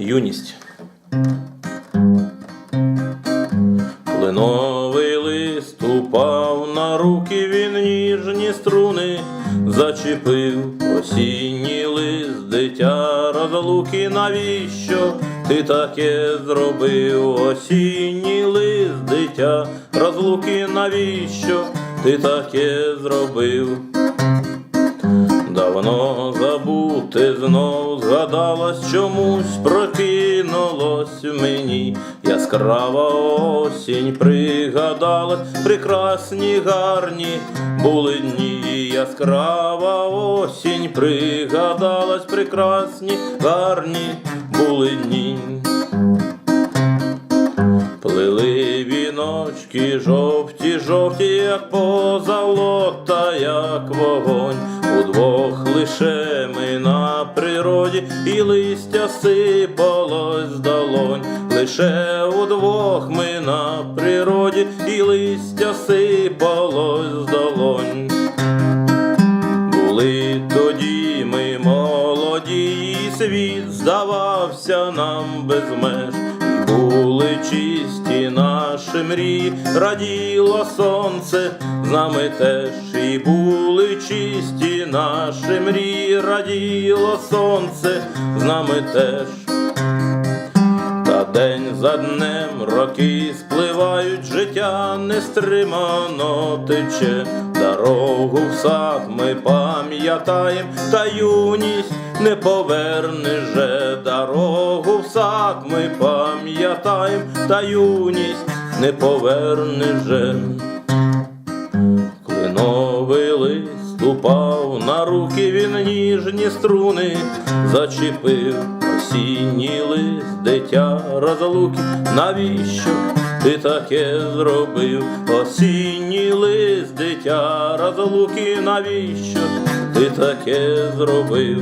юність. Кленовий лист упав на руки, він ніжні струни зачепив осінній лист, дитя розлуки, навіщо ти таке зробив? Осінній лист, дитя розлуки, навіщо ти таке зробив? Давно забути знов згадалось чомусь прокинулось мені яскрава осінь пригадалась, прекрасні гарні були дні, яскрава осінь пригадалась, прекрасні гарні були дні. Плили віночки жовті, жовті, як позолота, як вогонь. Удвох лише ми на природі, і листя сипалось з долонь. Лише удвох ми на природі, і листя сипалось з долонь. Були тоді ми молоді, і світ здавався нам без меж. Були чисті наші мрії, раділо сонце з нами теж. І були чисті наші мрії, раділо сонце з нами теж. Та день за днем роки спливають, життя нестримано тече. Дорогу в сад ми пам'ятаєм, та юність не поверне же. Дорогу в сад ми пам'ятаєм, та юність не поверне же. Кленовий лист упав на руки, він ніжні струни зачепив осінній лист, дитя розлуки. Навіщо ти таке зробив? Осінній лист, дитя розлуки, навіщо ти таке зробив?